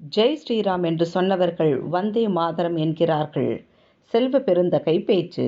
ஜெய் ஸ்ரீராம் என்று சொன்னவர்கள் வந்தே மாதரம் என்கிறார்கள். செல்வ பெருந்தகை பேச்சு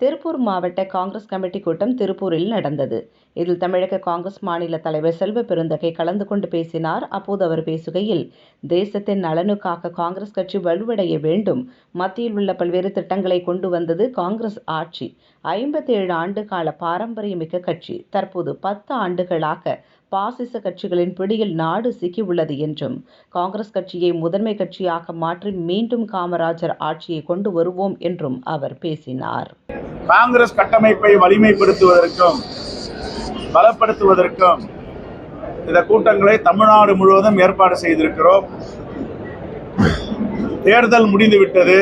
திருப்பூர் மாவட்ட காங்கிரஸ் கமிட்டி கூட்டம் திருப்பூரில் நடந்தது. இதில் தமிழக காங்கிரஸ் மாநில தலைவர் செல்வ பெருந்தகை கலந்து கொண்டு பேசினார். அப்போது அவர் பேசுகையில் தேசத்தின் நலனுக்காக காங்கிரஸ் கட்சி வலுவடைய வேண்டும். மத்தியில் உள்ள பல்வேறு திட்டங்களை கொண்டு வந்தது காங்கிரஸ் ஆட்சி. ஐம்பத்தி ஏழு ஆண்டு கால பாரம்பரியமிக்க கட்சி. தற்போது பத்து ஆண்டுகளாக பாசிச கட்சிகளின் பிடியில் நாடு சிக்கியுள்ளது என்றும் காங்கிரஸ் கட்சியை முதன்மை கட்சியாக மாற்றி மீண்டும் காமராஜர் ஆட்சியை கொண்டு வருவோம் என்றும் அவர் பேசினார். காங்கிரஸ் கட்டமைப்பை வலிமைப்படுத்துவதற்கும் பலப்படுத்துவதற்கும் இந்த கூட்டங்களை தமிழ்நாடு முழுவதும் ஏற்பாடு செய்திருக்கிறோம். தேர்தல் முடிந்துவிட்டது.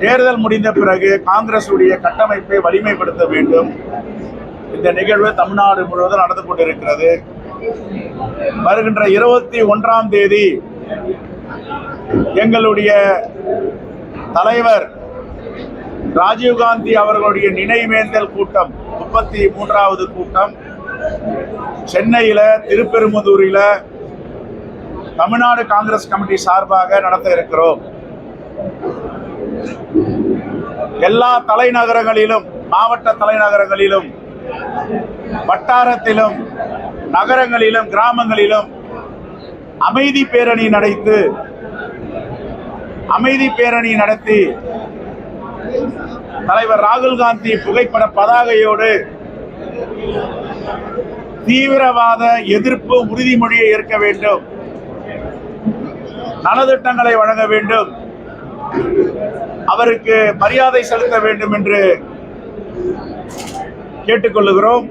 தேர்தல் முடிந்த பிறகு காங்கிரசுடைய கட்டமைப்பை வலிமைப்படுத்த வேண்டும். இந்த நிகழ்வு தமிழ்நாடு முழுவதும் நடந்து கொண்டிருக்கிறது. வருகின்ற இருபத்தி ஒன்றாம் தேதி எங்களுடைய தலைவர் ராஜீவ்காந்தி அவர்களுடைய நினைவேந்தல் கூட்டம் முப்பத்தி மூன்றாவது கூட்டம். சென்னையில திருப்பெரும்புதூரில தமிழ்நாடு காங்கிரஸ் கமிட்டி சார்பாக நடத்த இருக்கிறோம். எல்லா தலைநகரங்களிலும் மாவட்ட தலைநகரங்களிலும் வட்டாரத்திலும் நகரங்களிலும் கிராமங்களிலும் அமைதி பேரணி நடத்து அமைதி பேரணி நடத்தி தலைவர் ராகுல் காந்தி புகைப்பட பதாகையோடு தீவிரவாத எதிர்ப்பு உறுதிமொழியை ஏற்க வேண்டும். நலத்திட்டங்களை வழங்க வேண்டும். அவருக்கு மரியாதை செலுத்த வேண்டும் என்று கேட்டுக்கொள்ளுகிறோம்